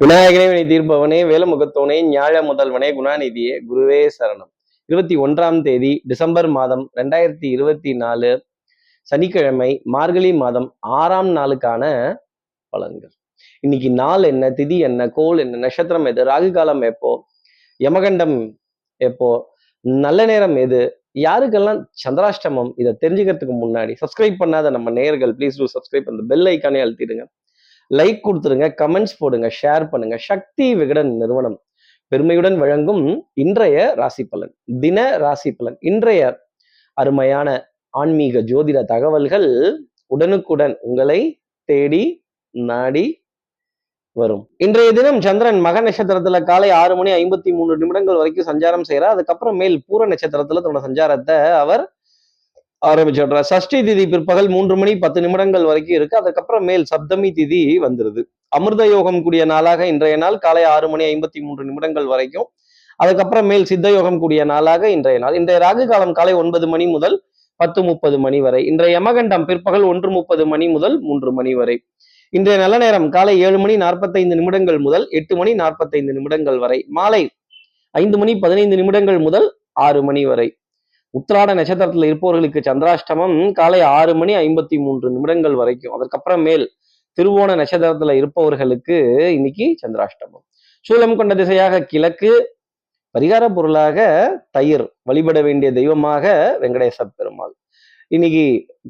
விநாயகனே வினை தீர்ப்பவனே வேலமுகத்தோனே ஞாழ முதல்வனே குணாநிதியே குருவே சரணம். இருபத்தி ஒன்றாம் தேதி டிசம்பர் மாதம் ரெண்டாயிரத்தி இருபத்தி நாலு சனிக்கிழமை மார்கழி மாதம் ஆறாம் நாளுக்கான பலன்கள். இன்னைக்கு நாள் என்ன திதி என்ன கோல் என்ன நட்சத்திரம் எது ராகு காலம் எப்போ யமகண்டம் எப்போ நல்ல நேரம் எது யாருக்கெல்லாம் சந்திராஷ்டமம் இதை தெரிஞ்சுக்கிறதுக்கு முன்னாடி சப்ஸ்கிரைப் பண்ணாத நம்ம நேயர்கள் ப்ளீஸ் டூ சப்ஸ்கிரைப் அந்த பெல் ஐக்கானே அழுத்திடுங்க. லைக் கொடுத்துருங்க கமெண்ட்ஸ் போடுங்க ஷேர் பண்ணுங்க. சக்தி விகடன் நிறுவனம் பெருமையுடன் வழங்கும் இன்றைய ராசி பலன் தின ராசி பலன். இன்றைய அருமையான ஆன்மீக ஜோதிட தகவல்கள் உடனுக்குடன் உங்களை தேடி நாடி வரும். இன்றைய தினம் சந்திரன் மக நட்சத்திரத்துல காலை ஆறு மணி ஐம்பத்தி மூணு நிமிடங்கள் வரைக்கும் சஞ்சாரம் செய்யறார் அதுக்கப்புறம் மேல் பூர நட்சத்திரத்துல தன்னோட சஞ்சாரத்தை அவர் ஆரம்பிச்சிடுறா சஷ்டி திதி பிற்பகல் மூன்று மணி பத்து நிமிடங்கள் வரைக்கும் இருக்கு. அதுக்கப்புறம் மேல் சப்தமி திதி வந்துருது. அமிர்த யோகம் கூடிய நாளாக இன்றைய நாள் காலை ஆறு மணி ஐம்பத்தி மூன்று நிமிடங்கள் வரைக்கும். அதுக்கப்புறம் மேல் சித்த யோகம் கூடிய நாளாக இன்றைய நாள். இன்றைய ராகு காலம் காலை ஒன்பது மணி முதல் பத்து முப்பது மணி வரை. இன்றைய யமகண்டம் பிற்பகல் ஒன்று முப்பது மணி முதல் மூன்று மணி வரை. இன்றைய நல்ல நேரம் காலை ஏழு மணி நாற்பத்தைந்து நிமிடங்கள் முதல் எட்டு மணி நாற்பத்தைந்து நிமிடங்கள் வரை. மாலை ஐந்து மணி பதினைந்து நிமிடங்கள் முதல் ஆறு மணி வரை. உத்திராட நட்சத்திரத்தில் இருப்பவர்களுக்கு சந்திராஷ்டமம் காலை ஆறு மணி ஐம்பத்தி மூன்று நிமிடங்கள் வரைக்கும். அதற்கப்புறம் மேல் திருவோண நட்சத்திரத்துல இருப்பவர்களுக்கு இன்னைக்கு சந்திராஷ்டமம். சூலம் கொண்ட திசையாக கிழக்கு பரிகார பொருளாக தயிர் வழிபட வேண்டிய தெய்வமாக வெங்கடேச பெருமாள். இன்னைக்கு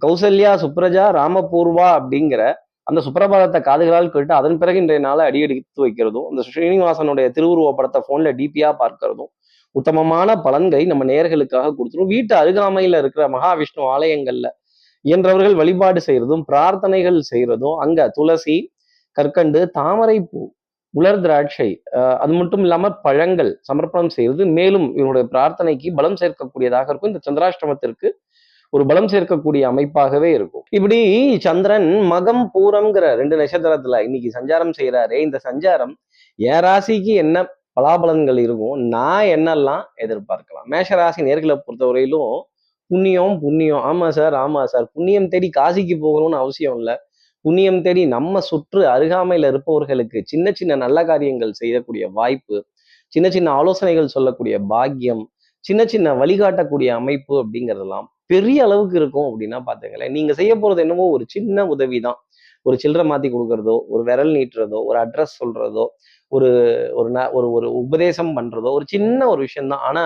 கௌசல்யா சுப்ரஜா ராமபூர்வா அப்படிங்கிற அந்த சுப்பிரபாதத்தை காதுகளால் கேட்டு அதன் பிறகு இன்றைய நாளை அடியெடுத்து வைக்கிறதும் அந்த ஸ்ரீனிவாசனுடைய திருவுருவ படத்தை போன்ல டிபியா பார்க்கிறதும் உத்தமமான பலன்களை நம்ம நேர்களுக்காக கொடுத்துரும். வீட்டு அருகாமையில இருக்கிற மகாவிஷ்ணு ஆலயங்கள்ல இயன்றவர்கள் வழிபாடு செய்யறதும் பிரார்த்தனைகள் செய்யறதும் அங்க துளசி கற்கண்டு தாமரை உலர் திராட்சை அது மட்டும் இல்லாம பழங்கள் சமர்ப்பணம் செய்வது மேலும் இவனுடைய பிரார்த்தனைக்கு பலம் சேர்க்கக்கூடியதாக இருக்கும். இந்த சந்திராஷ்டமத்திற்கு ஒரு பலம் சேர்க்கக்கூடிய அமைப்பாகவே இருக்கும். இப்படி சந்திரன் மகம் பூரம்ங்கிற ரெண்டு நட்சத்திரத்துல இன்னைக்கு சஞ்சாரம் செய்யறாரே இந்த சஞ்சாரம் என் ராசிக்கு என்ன பலாபலன்கள் இருக்கும். நான் என்னெல்லாம் எதிர்பார்க்கலாம்? மேஷராசி நேர்களை பொறுத்தவரையிலும் புண்ணியம் புண்ணியம். ஆமா சார் ஆமா சார். புண்ணியம் தேடி காசிக்கு போகணும்னு அவசியம் இல்லை. புண்ணியம் தேடி நம்ம சுற்று அருகாமையில இருப்பவர்களுக்கு சின்ன சின்ன நல்ல காரியங்கள் செய்யக்கூடிய வாய்ப்பு சின்ன சின்ன ஆலோசனைகள் சொல்லக்கூடிய பாக்கியம் சின்ன சின்ன வழிகாட்டக்கூடிய அமைப்பு அப்படிங்கிறதெல்லாம் பெரிய அளவுக்கு இருக்கும் அப்படின்னா பாத்துங்களேன் நீங்க செய்ய போறது என்னவோ ஒரு சின்ன உதவி தான் ஒரு சில்லறை மாத்தி கொடுக்கறதோ ஒரு விரல் நீட்டுறதோ ஒரு அட்ரஸ் சொல்றதோ ஒரு ஒரு ஒரு ஒரு உபதேசம் பண்றதோ ஒரு சின்ன ஒரு விஷயம்தான். ஆனா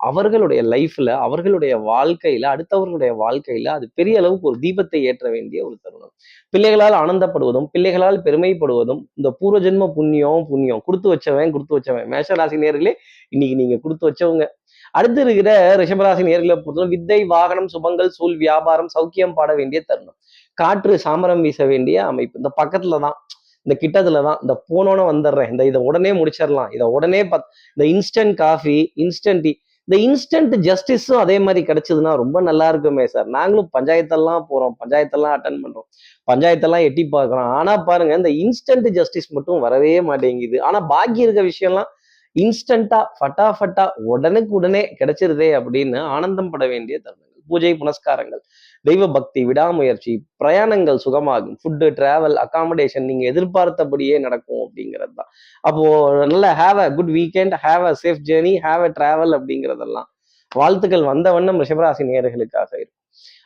அவர்களுடைய லைஃப்ல அவர்களுடைய வாழ்க்கையில அடுத்தவர்களுடைய வாழ்க்கையில அது பெரிய அளவுக்கு ஒரு தீபத்தை ஏற்ற வேண்டிய ஒரு தருணம். பிள்ளைகளால் ஆனந்தப்படுவதும் பிள்ளைகளால் பெருமைப்படுவதும் இந்த பூர்வ ஜென்ம புண்ணியம் புண்ணியம். கொடுத்து வச்சவன் கொடுத்து வச்சவன். மேஷராசி நேர்களே இன்னைக்கு நீங்க கொடுத்து வச்சவங்க. அடுத்து இருக்கிற ரிஷபராசி நேர்களை பொறுத்தவரை வித்தை வாகனம் சுபங்கள் சூழ் வியாபாரம் சௌக்கியம் பாட வேண்டிய தருணம். காற்று சாமரம் வீச வேண்டிய அமைப்பு. இந்த பக்கத்துல தான் இந்த கிட்டத்துல தான் இந்த போனோன்னு வந்துடுறேன். இந்த இதை உடனே முடிச்சிடலாம். இதை உடனே பத் இந்த இன்ஸ்டன்ட் காஃபி இன்ஸ்டன்ட் டீ இந்த இன்ஸ்டன்ட் ஜஸ்டிஸும் அதே மாதிரி கிடைச்சதுன்னா ரொம்ப நல்லா இருக்குமே சார் நாங்களும் பஞ்சாயத்தெல்லாம் போறோம். பஞ்சாயத்தெல்லாம் அட்டன் பண்றோம். பஞ்சாயத்தெல்லாம் எட்டி பார்க்குறோம். ஆனா பாருங்க இந்த இன்ஸ்டன்ட் ஜஸ்டிஸ் மட்டும் வரவே மாட்டேங்குது. ஆனா பாக்கி இருக்க விஷயம்லாம் இன்ஸ்டண்டா ஃபட்டாஃபட்டா உடனுக்கு உடனே கிடைச்சிருதே அப்படின்னு ஆனந்தம் பட வேண்டிய தருணங்கள் பூஜை புனஸ்காரங்கள் தெய்வ பக்தி விடாமுயற்சி பிரயாணங்கள் சுகமாகும். ஃபுட்டு டிராவல் அகாமடேஷன் நீங்க எதிர்பார்த்தபடியே நடக்கும் அப்படிங்கிறது தான் அப்போ நல்ல have a good weekend have a safe journey have a travel அப்படிங்கிறதெல்லாம் வாழ்த்துக்கள் வந்த வண்ணம் ரிஷபராசி நேர்களுக்காக இருக்கும்.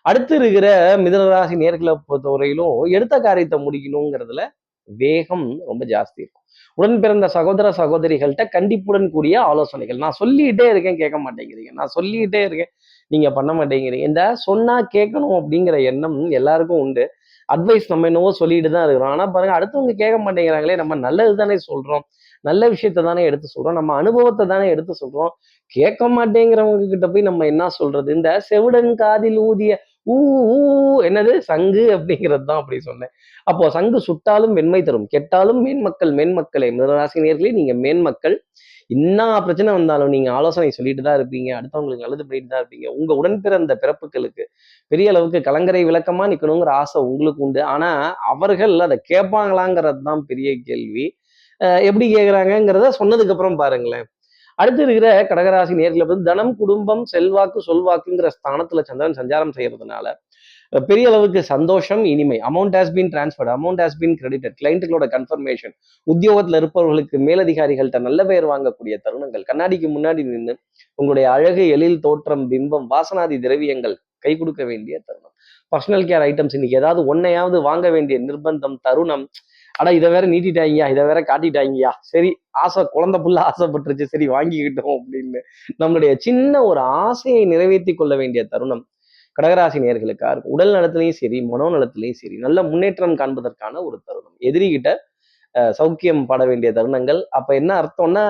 அடுத்து இருக்கிற மிதனராசி நேர்களை பொறுத்தவரையிலும் எடுத்த காரியத்தை முடிக்கணுங்கிறதுல வேகம் ரொம்ப ஜாஸ்தி இருக்கும். உடன் பிறந்த சகோதர சகோதரிகள்கிட்ட கண்டிப்புடன் கூடிய ஆலோசனைகள். நான் சொல்லிக்கிட்டே இருக்கேன் கேட்க மாட்டேங்கிறீங்க. நான் சொல்லிக்கிட்டே இருக்கேன் நீங்க பண்ண மாட்டேங்கிறீங்க. இந்த சொன்னா கேட்கணும் அப்படிங்கிற எண்ணம் எல்லாருக்கும் உண்டு. அட்வைஸ் நம்ம என்னவோ சொல்லிட்டு தான் இருக்கிறோம். ஆனா பாருங்க அடுத்தவங்க கேட்க மாட்டேங்கிறாங்களே நம்ம நல்லது தானே சொல்றோம். நல்ல விஷயத்த தானே எடுத்து சொல்றோம். நம்ம அனுபவத்தை தானே எடுத்து சொல்றோம். கேட்க மாட்டேங்கிறவங்க கிட்ட போய் நம்ம என்ன சொல்றது? இந்த செவிடன் காதில் ஊதிய ஊ ஊ என்னது? சங்கு அப்படிங்கிறது தான் அப்படி சொன்னேன். அப்போ சங்கு சுட்டாலும் வெண்மை தரும். கெட்டாலும் மேன்மக்கள் மேன்மக்களே மிதராசினியர்களே நீங்க மேன்மக்கள் என்ன பிரச்சனை வந்தாலும் நீங்க ஆலோசனை சொல்லிட்டு தான் இருப்பீங்க. அடுத்தவங்களுக்கு நல்லது பண்ணிட்டு தான் இருப்பீங்க. உங்க உடன் பிறந்த பிறப்புகளுக்கு பெரிய அளவுக்கு கலங்கரை விளக்கமா நிக்கணுங்கிற ஆசை உங்களுக்கு உண்டு. ஆனா அவர்கள் அதை கேட்பாங்களாங்கிறது தான் பெரிய கேள்வி. எப்படி கேட்குறாங்கங்கிறத சொன்னதுக்கு அப்புறம் பாருங்களேன். அடுத்து இருக்கிற கடகராசி நேர்களை வந்து தனம் குடும்பம் செல்வாக்கு சொல்வாக்குங்கிற ஸ்தானத்துல சந்திரன் சஞ்சாரம் செய்யறதுனால பெரிய அளவுக்கு சந்தோஷம் இனிமை. Amount has been transferred amount has been credited கிளைண்ட்டுகளோட confirmation உத்தியோகத்தில் இருப்பவர்களுக்கு மேலதிகாரிகள்கிட்ட நல்ல பெயர் வாங்கக்கூடிய தருணங்கள். கண்ணாடிக்கு முன்னாடி நின்று உங்களுடைய அழகு எழில் தோற்றம் பிம்பம் வாசனாதி திரவியங்கள் கை கொடுக்க வேண்டிய தருணம். பர்சனல் கேர் ஐட்டம்ஸ் இன்னைக்கு ஏதாவது ஒன்னையாவது வாங்க வேண்டிய நிர்பந்தம் தருணம் அட இதை வேற நீட்டிட்டாங்கயா இதை வேற காட்டிட்டாங்கயா சரி ஆசை குழந்தை புள்ள ஆசைப்பட்டுருச்சு சரி வாங்கிக்கிட்டோம் அப்படின்னு நம்மளுடைய சின்ன ஒரு ஆசையை நிறைவேற்றி கொள்ள வேண்டிய தருணம் கடகராசி நேர்களுக்காக இருக்கும். உடல் நலத்திலையும் சரி மனோ நலத்திலையும் சரி நல்ல முன்னேற்றம் காண்பதற்கான ஒரு தருணம். எதிரிகிட்ட சௌக்கியம் பட வேண்டிய தருணங்கள். அப்ப என்ன அர்த்தம்னா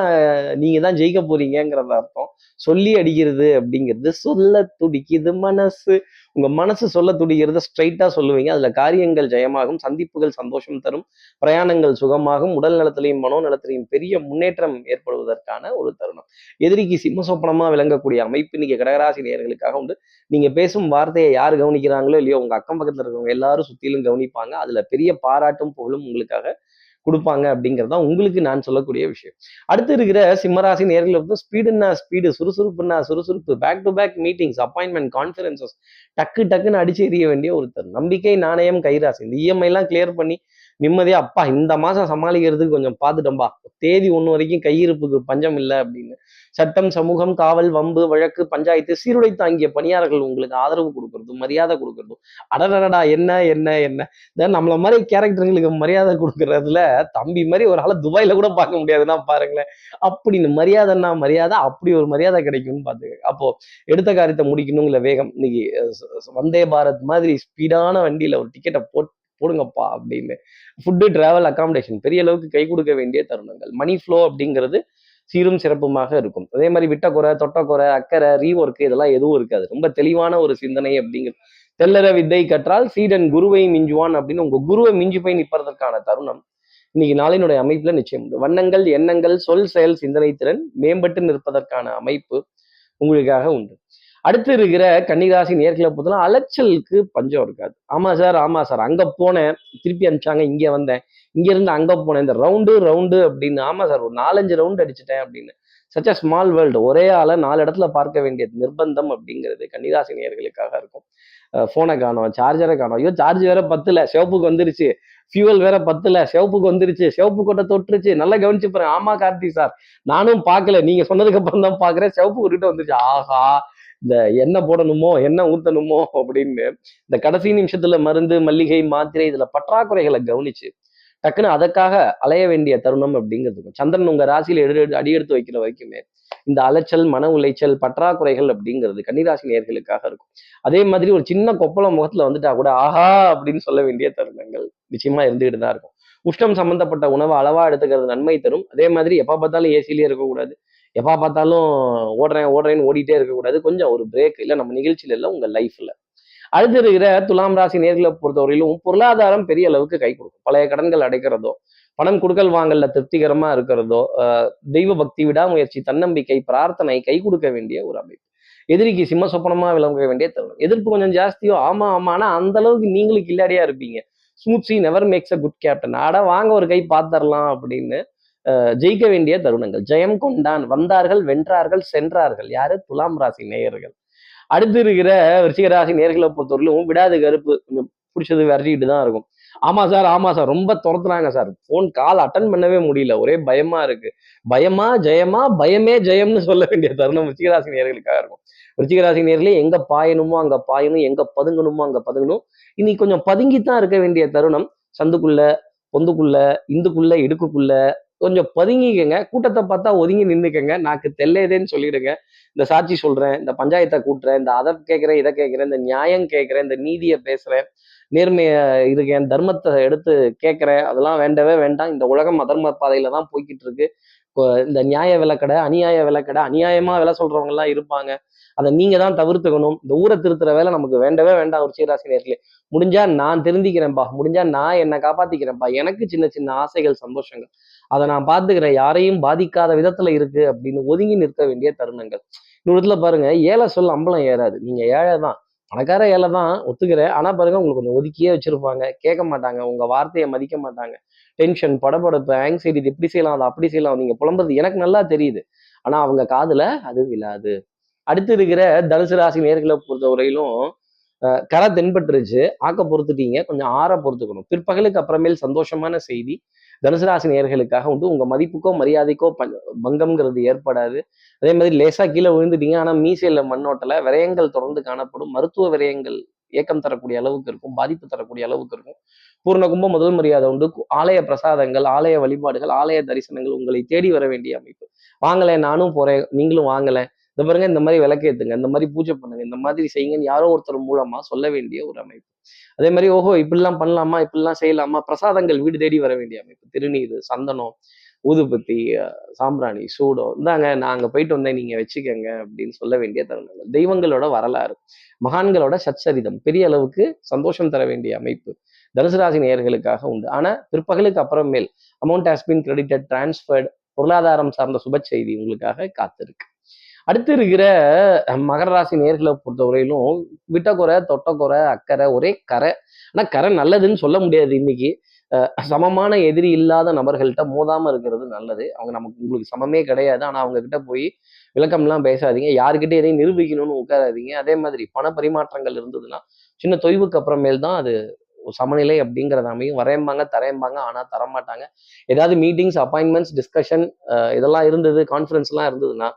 நீங்க தான் ஜெயிக்க போறீங்கிறத அர்த்தம். சொல்லி அடிக்கிறது அப்படிங்கிறது சொல்ல துடிக்குது மனசு. உங்க மனசு சொல்ல துடிக்கிறத ஸ்ட்ரைட்டா சொல்லுவீங்க. அதுல காரியங்கள் ஜெயமாகும் சந்திப்புகள் சந்தோஷம் தரும் பிரயாணங்கள் சுகமாகும் உடல் நலத்திலையும் மனோ நலத்திலையும் பெரிய முன்னேற்றம் ஏற்படுவதற்கான ஒரு தருணம். எதிரிக்கு சிம்மசோப்பனமா விளங்கக்கூடிய அமைப்பு இன்னைக்கு கடகராசி நேர்களுக்காக உண்டு. நீங்க பேசும் வார்த்தையை யார் கவனிக்கிறாங்களோ இல்லையோ உங்க அக்கம் பக்கத்துல இருக்கிறவங்க எல்லாரும் சுத்திலும் கவனிப்பாங்க. அதுல பெரிய பாராட்டும் புகழும் உங்களுக்காக கொடுப்பாங்க அப்படிங்கிறது தான் உங்களுக்கு நான் சொல்லக்கூடிய விஷயம். அடுத்து இருக்கிற சிம்மராசி நேரில் வந்து ஸ்பீடுன்னா ஸ்பீடு சுறுசுறுப்புன்னா சுறுசுறுப்பு back to back meetings appointment conferences டக்கு டக்குன்னு அடிச்சு எறிய வேண்டிய ஒருத்தர். நம்பிக்கை நாணயம் கைராசி. இந்த இஎம்ஐ எல்லாம் கிளியர் பண்ணி நிம்மதியா அப்பா இந்த மாசம் சமாளிக்கிறதுக்கு கொஞ்சம் பார்த்துட்டோம்பா தேதி ஒன்று வரைக்கும் கையிருப்புக்கு பஞ்சம் இல்லை அப்படின்னு. சட்டம் சமூகம் காவல் வம்பு வழக்கு பஞ்சாயத்து சீருடை தாங்கிய பணியாளர்கள் உங்களுக்கு ஆதரவு கொடுக்கறதும் மரியாதை கொடுக்கறதும் அடடடா என்ன என்ன என்ன. இந்த நம்மள மாதிரி கேரக்டர்களுக்கு மரியாதை கொடுக்கறதுல தம்பி மாதிரி ஒரு ஆளை துபாயில கூட பார்க்க முடியாதுன்னா பாருங்களேன். அப்படின்னு மரியாதைன்னா மரியாதை அப்படி ஒரு மரியாதை கிடைக்கும்னு பார்த்துக்க அப்போ எடுத்த காரியத்தை முடிக்கணுங்கிற வேகம். இன்னைக்கு வந்தே பாரத் மாதிரி ஸ்பீடான வண்டியில ஒரு டிக்கெட்டை போட்டு போடுங்கப்பா அப்படின்னு. ஃபுட்டு டிராவல் அக்காமடேஷன் பெரிய அளவுக்கு கை கொடுக்க வேண்டிய தருணங்கள். மணி ஃப்ளோ அப்படிங்கிறது சீரும் சிறப்புமாக இருக்கும். அதே மாதிரி விட்டக்குறை தொட்டக்குறை அக்கறை ரீஒர்க் இதெல்லாம் எதுவும் இருக்காது. ரொம்ப தெளிவான ஒரு சிந்தனை அப்படிங்கிறது தெல்லற வித்தை கற்றால் சீடன் குருவை மிஞ்சுவான் அப்படின்னு உங்க குருவை மிஞ்சு போய் நிற்பதற்கான தருணம் இன்னைக்கு நாளினுடைய அமைப்புல நிச்சயம் உண்டு. வண்ணங்கள் எண்ணங்கள் சொல் செயல் சிந்தனை திறன் மேம்பட்டு நிற்பதற்கான அமைப்பு உங்களுக்காக உண்டு. அடுத்து இருக்கிற கன்னிராசி நேர்களை பொறுத்தலாம் அலைச்சலுக்கு பஞ்சம் இருக்காது. ஆமா சார் ஆமா சார் அங்க போனேன் திருப்பி அனுப்பிச்சாங்க இங்க வந்தேன். இங்க இருந்து அங்க போனேன். இந்த ரவுண்டு ரவுண்டு அப்படின்னு ஆமா சார் ஒரு நாலஞ்சு ரவுண்டு அடிச்சிட்டேன் அப்படின்னு. சச் அ ஸ்மால் வேர்ல்டு ஒரே ஆளை நாலு இடத்துல பார்க்க வேண்டிய நிர்பந்தம் அப்படிங்கிறது கன்னிராசி நேர்களுக்காக இருக்கும். ஃபோனை காணோம் சார்ஜரை காணோம். ஐயோ சார்ஜ் வேற பத்துல. சிவப்புக்கு வந்துருச்சு. ஃபியூவல் வேற பத்துல. சிவப்புக்கு வந்துருச்சு. சிவப்பு கொட்டை தொட்டுருச்சு. நல்லா கவனிச்சு பாருங்க. ஆமா கார்த்தி சார். நானும் பார்க்கல. நீங்க சொன்னதுக்கு அப்புறம் தான் பாக்குறேன் சிவப்பு கிட்ட வந்துருச்சு. ஆஹா இந்த எண்ணெய் போடணுமோ எண்ணெய் ஊத்தணுமோ அப்படின்னு. இந்த கடைசி நிமிஷத்துல மருந்து மல்லிகை மாத்திரை இதுல பற்றாக்குறைகளை கவனிச்சு டக்குன்னு அதற்காக அலைய வேண்டிய தருணம் அப்படிங்கிறதுக்கும் சந்திரன் உங்க ராசியில எடு அடி எடுத்து வைக்கிற வரைக்குமே இந்த அலைச்சல் மன உளைச்சல் பற்றாக்குறைகள் அப்படிங்கிறது கன்னிராசி நேர்களுக்காக இருக்கும். அதே மாதிரி ஒரு சின்ன கொப்பளம் முகத்துல வந்துட்டா கூட ஆஹா அப்படின்னு சொல்ல வேண்டிய தருணங்கள் நிச்சயமா இருந்துகிட்டு தான் இருக்கும். உஷ்ணம் சம்பந்தப்பட்ட உணவை அளவா எடுத்துக்கிறது நன்மை தரும். அதே மாதிரி எப்ப பார்த்தாலும் ஏசிலேயே இருக்கக்கூடாது. எப்ப பார்த்தாலும் ஓடுறேன் ஓடுறேன்னு ஓடிட்டே இருக்கக்கூடாது. கொஞ்சம் ஒரு பிரேக் இல்லை நம்ம நிகழ்ச்சியில இல்லை உங்க லைஃப்ல அடுத்து இருக்கிற துலாம் ராசி நேர்களை பொறுத்தவரையிலும் பொருளாதாரம் பெரிய அளவுக்கு கை கொடுக்கும். பழைய கடன்கள் அடைக்கிறதோ பணம் கொடுக்கல் வாங்கல திருப்திகரமா இருக்கிறதோ ஆஹ் தெய்வ பக்தி விடாமுயற்சி தன்னம்பிக்கை பிரார்த்தனை கை கொடுக்க வேண்டிய ஒரு அமைப்பு. எதிரிக்கு சிம்ம சொப்பனமா விளங்க வேண்டிய தருணம். எதிர்ப்பு கொஞ்சம் ஜாஸ்தியோ ஆமா ஆமா ஆனா அந்த அளவுக்கு நீங்களும் கில்லாடியா இருப்பீங்க. Smooth sea never makes a good captain ஆட வாங்க ஒரு கை பார்த்தரலாம் அப்படின்னு ஆஹ் ஜெயிக்க வேண்டிய தருணங்கள். ஜெயம் கொண்டான் வந்தார்கள் வென்றார்கள் சென்றார்கள். யாரு? துலாம் ராசி நேயர்கள். அடுத்து இருக்கிற விருச்சிக ராசி நேர்களை பொறுத்தவரையிலும் விடாது கருப்பு. கொஞ்சம் பிடிச்சது விரட்டிக்கிட்டு தான் இருக்கும். ஆமா சார் ஆமா சார். ரொம்ப துரத்துறாங்க சார். ஃபோன் கால் அட்டன் பண்ணவே முடியல. ஒரே பயமா இருக்கு. பயமா ஜெயமா பயமே ஜெயம்னு சொல்ல வேண்டிய தருணம் விருச்சிகராசி நேர்களுக்காக இருக்கும். ரிச்சிகராசி நேர்களே எங்க பாயணுமோ அங்க பாயணும் எங்க பதுங்கணுமோ அங்க பதுங்கணும். இன்னைக்கு கொஞ்சம் பதுங்கித்தான் இருக்க வேண்டிய தருணம். சந்துக்குள்ள பொந்துக்குள்ள இந்துக்குள்ள இடுக்குக்குள்ள கொஞ்சம் பதுங்கிக்கங்க. கூட்டத்தை பார்த்தா ஒதுங்கி நின்னுக்கங்க. நாக்கு தெல்லையதேன்னு சொல்லிடுங்க. இந்த சாட்சி சொல்றேன் இந்த பஞ்சாயத்தை கூட்டுறேன் இந்த அதை கேட்குறேன் இதை கேட்குறேன் இந்த நியாயம் கேட்குறேன் இந்த நீதியை பேசுறேன். நேர்மைய இதுக்கு என் தர்மத்தை எடுத்து கேட்குறேன். அதெல்லாம் வேண்டவே வேண்டாம். இந்த உலகம் அதர்ம பாதையில தான் போய்கிட்டு இருக்கு இந்த நியாய விலக்கடை அநியாய விலக்கடை அநியாயமா விலை சொல்றவங்க எல்லாம் இருப்பாங்க. அதை நீங்க தான் தவிர்த்துக்கணும். இந்த ஊரை திருத்துற வேலை நமக்கு வேண்டவே வேண்டாம் ஒரு சீராசி நேர்களே முடிஞ்சா நான் தெரிஞ்சுக்கிறேன்ப்பா முடிஞ்சா நான் என்னை காப்பாத்திக்கிறேன்ப்பா எனக்கு சின்ன சின்ன ஆசைகள் சந்தோஷங்கள். அதை நான் பார்த்துக்கிறேன். யாரையும் பாதிக்காத விதத்துல இருக்கு அப்படின்னு ஒதுங்கி நிற்க வேண்டிய தருணங்கள். இன்னொரு இடத்துல பாருங்க. ஏழை சொல்ல அம்பலம் ஏறாது. நீங்க ஏழை தான். பணக்கார ஏழை தான் ஒத்துக்கிறேன். ஆனா பாருங்க உங்களுக்கு கொஞ்சம் ஒதுக்கியே வச்சிருப்பாங்க. கேட்க மாட்டாங்க. உங்க வார்த்தையை மதிக்க மாட்டாங்க. டென்ஷன் படபடப்பு ஆங்ஸைட்டி இது இப்படி செய்யலாம் அதை அப்படி செய்யலாம். நீங்க புலம்புறது எனக்கு நல்லா தெரியுது. ஆனா அவங்க காதுல அது விழாது. அடுத்து இருக்கிற தனுசு ராசி நேர்களை பொறுத்தவரையிலும் வரையிலும் கரை தென்பட்டுருச்சு. ஆக்க பொறுத்துட்டீங்க. கொஞ்சம் ஆற பொறுத்துக்கணும். பிற்பகலுக்கு அப்புறமேல் சந்தோஷமான செய்தி. தனுசு ராசி உண்டு. உங்க மதிப்புக்கோ மரியாதைக்கோ பங்கம்ங்கிறது ஏற்படாது. அதே மாதிரி லேசா கீழே விழுந்துட்டீங்க. ஆனா மீசையில மண்ணோட்டல விரயங்கள் தொடர்ந்து காணப்படும். மருத்துவ விரயங்கள் ஏக்கம் தரக்கூடிய அளவுக்கு இருக்கும். பாதிப்பு தரக்கூடிய அளவுக்கு இருக்கும். பூர்ண கும்ப முதல் மரியாதை உண்டு. ஆலய பிரசாதங்கள் ஆலய வழிபாடுகள் ஆலய தரிசனங்கள் உங்களை தேடி வர வேண்டிய அமைப்பு. வாங்கலை நானும் போறேன். நீங்களும் வாங்கலை. இந்த பாருங்க இந்த மாதிரி விளக்கேத்துங்க இந்த மாதிரி பூஜை பண்ணுங்க. இந்த மாதிரி செய்யுங்கன்னு யாரோ ஒருத்தர் மூலமா சொல்ல வேண்டிய ஒரு அமைப்பு. அதே மாதிரி ஓஹோ இப்படிலாம் பண்ணலாமா? இப்படிலாம் செய்யலாமா? பிரசாதங்கள் வீடு தேடி வர வேண்டிய அமைப்பு. திருநீர் சந்தனம் ஊதுபத்தி சாம்பிராணி சூடம் இந்தாங்க நான் அங்க போயிட்டு வந்தேன் நீங்க வச்சுக்கோங்க அப்படின்னு சொல்ல வேண்டிய தருணங்கள். தெய்வங்களோட வரலாறு மகான்களோட சச்சரிதம் பெரிய அளவுக்கு சந்தோஷம் தர வேண்டிய அமைப்பு தனுசு ராசி நேயர்களுக்காக உண்டு. ஆனா பிற்பகலுக்கு அப்புறமேல் amount has been credited transferred பொருளாதாரம் சார்ந்த சுப செய்தி உங்களுக்காக காத்திருக்கு. அடுத்து இருக்கிற மகர ராசி நேர்களை பொறுத்தவரையிலும் விட்டக்குறை தொட்டக்குறை அக்கறை ஒரே கரை ஆனால் கரை நல்லதுன்னு சொல்ல முடியாது இன்னைக்கு. சமமான எதிரி இல்லாத நபர்கள்ட்ட மோதாமல் இருக்கிறது நல்லது. அவங்க நமக்கு உங்களுக்கு சமமே கிடையாது. ஆனால் அவங்க கிட்ட போய் விளக்கம்லாம் பேசாதீங்க. யாருக்கிட்ட எதையும் நிரூபிக்கணும்னு உட்காராதீங்க. அதே மாதிரி பண பரிமாற்றங்கள் இருந்ததுன்னா சின்ன தொய்வுக்கு அப்புறமேல் தான் அது சமநிலை அப்படிங்கிறத அமையும். வரையம்பாங்க தரையம்பாங்க ஆனால் தரமாட்டாங்க. ஏதாவது மீட்டிங்ஸ் அப்பாயின்மெண்ட்ஸ் டிஸ்கஷன் இதெல்லாம் இருந்தது கான்ஃபரன்ஸ்லாம் இருந்ததுன்னா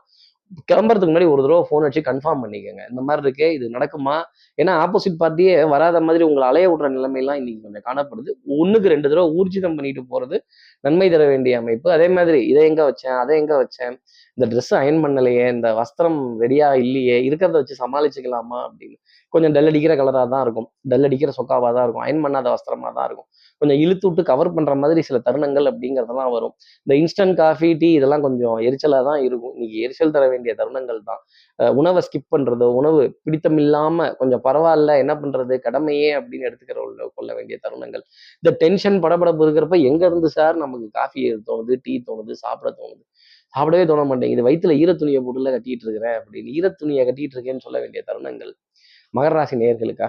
கிளம்புறதுக்கு முன்னாடி ஒரு தடவை ஃபோன் வச்சு கன்ஃபார்ம் பண்ணிக்கோங்க. இந்த மாதிரி இருக்கு இது நடக்குமா? ஏன்னா ஆப்போசிட் பார்ட்டியே வராத மாதிரி உங்களை அலைய விடுற நிலைமையெல்லாம் இன்னைக்கு கொஞ்சம் காணப்படுது. ஒண்ணுக்கு ரெண்டு தடவை ஊர்ஜிதம் பண்ணிட்டு போறது நன்மை தர வேண்டிய அமைப்பு. அதே மாதிரி இதை எங்க வச்சேன் அதை எங்க வச்சேன்? இந்த ட்ரெஸ் அயன் பண்ணலையே இந்த வஸ்திரம் ரெடியா இல்லையே இருக்கிறத வச்சு சமாளிச்சுக்கலாமா அப்படின்னு. கொஞ்சம் டல் அடிக்கிற கலராக தான் இருக்கும். டல் அடிக்கிற சொக்காவாக தான் இருக்கும். அயன் பண்ணாத வஸ்திரமாக தான் இருக்கும். கொஞ்சம் இழுத்து விட்டு கவர் பண்ணுற மாதிரி சில தருணங்கள் அப்படிங்கிறதெல்லாம் வரும். இந்த இன்ஸ்டன்ட் காஃபி டீ இதெல்லாம் கொஞ்சம் எரிச்சலாக தான் இருக்கும். இன்னைக்கு எரிச்சல் தர வேண்டிய தருணங்கள் தான். உணவை ஸ்கிப் பண்றதோ உணவு பிடித்தமில்லாமல் கொஞ்சம் பரவாயில்ல என்ன பண்ணுறது கடமையே அப்படின்னு எடுத்துக்கிற உள்ள- கொள்ள வேண்டிய தருணங்கள். இந்த டென்ஷன் படபடப்பு இருக்கிறப்ப எங்கேருந்து சார் நமக்கு காஃபி தோணுது டீ தோணுது சாப்பிட தோணுது? சாப்பிடவே தோண மாட்டேங்குது. வயிற்றுல ஈர துணியை போட்டுல கட்டிட்டு இருக்கிறேன் அப்படின்னு. ஈர துணியை கட்டிட்டு இருக்கேன்னு சொல்ல வேண்டிய தருணங்கள் மகர ராசி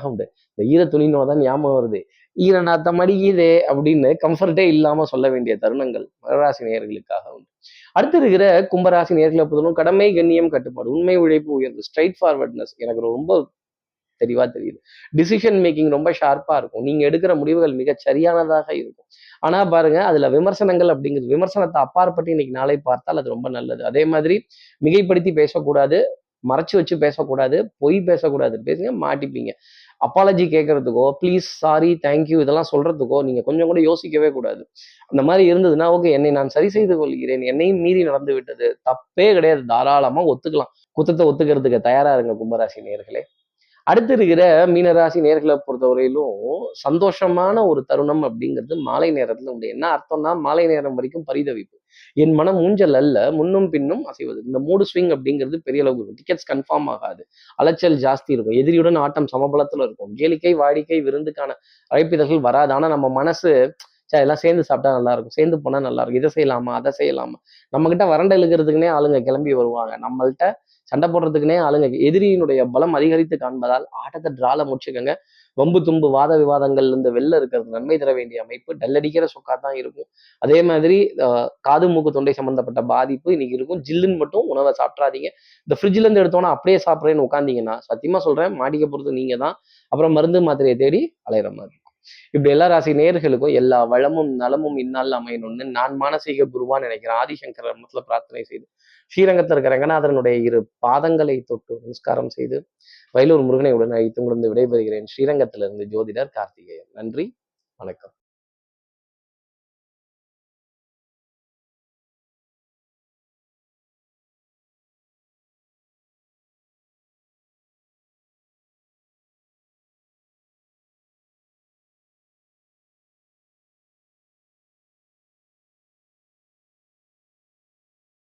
உண்டு. இந்த ஈர துணினோ தான் ஞாபகம் வருது. ஈர நாத்த மடிக்குதே அப்படின்னு கம்ஃபர்ட்டே இல்லாம சொல்ல வேண்டிய தருணங்கள் மகராசி நேயர்களுக்காக உண்டு. அடுத்து இருக்கிற கும்பராசி நேர்களை பொறுத்தவரைக்கும் கடமை கண்ணியம் கட்டுப்பாடு உண்மை உழைப்பு உயர்வு ஸ்ட்ரைட் ஃபார்வர்ட்னஸ் எனக்கு ரொம்ப தெளிவா தெரியுது. டிசிஷன் மேக்கிங் ரொம்ப ஷார்ப்பா இருக்கும். நீங்க எடுக்கிற முடிவுகள் மிக சரியானதாக இருக்கும். ஆனா பாருங்க அதுல விமர்சனங்கள் அப்படிங்கிறது விமர்சனத்தை அப்பாற்பட்டு இன்னைக்கு நாளை பார்த்தால் அது ரொம்ப நல்லது. அதே மாதிரி மிகைப்படுத்தி பேசக்கூடாது மறைச்சு வச்சு பேசக்கூடாது பொய் பேசக்கூடாது. பேசுங்க மாட்டிப்பீங்க. அப்பாலஜி கேட்கறதுக்கோ ப்ளீஸ் சாரி தேங்க்யூ இதெல்லாம் சொல்றதுக்கோ நீங்க கொஞ்சம் கூட யோசிக்கவே கூடாது. அந்த மாதிரி இருந்ததுன்னா ஓகே என்னை நான் சரி செய்து கொள்கிறேன். என்னையும் மீறி நடந்து விட்டது தப்பே கிடையாது. தாராளமா ஒத்துக்கலாம். குத்தத்தை ஒத்துக்கிறதுக்கு தயாரா இருங்க கும்பராசி நேர்களே அடுத்து இருக்கிற மீனராசி நேர்களை பொறுத்தவரையிலும் சந்தோஷமான ஒரு தருணம் அப்படிங்கிறது மாலை நேரத்துல உண்டு. என்ன அர்த்தம்னா மாலை நேரம் வரைக்கும் பரிதவிப்பு. என் மனம் ஊஞ்சல் அல்ல முன்னும் பின்னும் அசைவது. இந்த மூடு ஸ்விங் அப்படிங்கிறது பெரிய அளவுக்கு இருக்கும். டிக்கெட்ஸ் கன்ஃபார்ம் ஆகாது. அலைச்சல் ஜாஸ்தி இருக்கும். எதிரியுடன் ஆட்டம் சமபலத்துல இருக்கும். கேளிக்கை வாடிக்கை விருந்துக்கான அழைப்பிதழ்கள் வராது. ஆனா நம்ம மனசு சே எல்லாம் சேர்ந்து சாப்பிட்டா நல்லா இருக்கும். சேர்ந்து போனா நல்லா இருக்கும். இதை செய்யலாமா அதை செய்யலாமா? நம்ம கிட்ட வறண்ட இழுக்கிறதுக்குனே ஆளுங்க கிளம்பி வருவாங்க. நம்மள்கிட்ட சண்டை போடுறதுக்குனே ஆளுங்க எதிரியினுடைய பலம் அதிகரித்து காண்பதால் ஆட்டத்தை டிரால முடிச்சுக்கோங்க. வம்பு தும்பு வாத விவாதங்கள்ல இருந்து வெளில இருக்கிறது நன்மை தர வேண்டிய அமைப்பு. டல்லடிக்கிற சொக்கா தான் இருக்கும். அதே மாதிரி காது மூக்கு தொண்டை சம்பந்தப்பட்ட பாதிப்பு இன்னைக்கு இருக்கும். ஜில்லுன்னு மட்டும் உணவை சாப்பிட்றாதீங்க. இந்த ஃப்ரிட்ஜ்ல இருந்து எடுத்தோன்னா அப்படியே சாப்பிட்றேன்னு உட்காந்தீங்கன்னா சத்தியமா சொல்றேன் மாடிக்க போறது நீங்க தான் அப்புறம் மருந்து மாத்திரையை தேடி அலையிற மாதிரி. இப்படி எல்லா ராசி நேர்களுக்கும் எல்லா வளமும் நலமும் இந்நாள் அமையணும்னு நான் மானசீக குருவா நினைக்கிறேன். ஆதிசங்கர மனத்துல பிரார்த்தனை செய்து ஸ்ரீரங்கத்தில் இருக்கிற ரங்கநாதனுடைய இரு பாதங்களை தொட்டு நமஸ்காரம் செய்து வயலூர் முருகனை உடன் அழைத்து கொண்டு விடைபெறுகிறேன். ஸ்ரீரங்கத்திலிருந்து ஜோதிடர் கார்த்திகேயன். நன்றி வணக்கம்.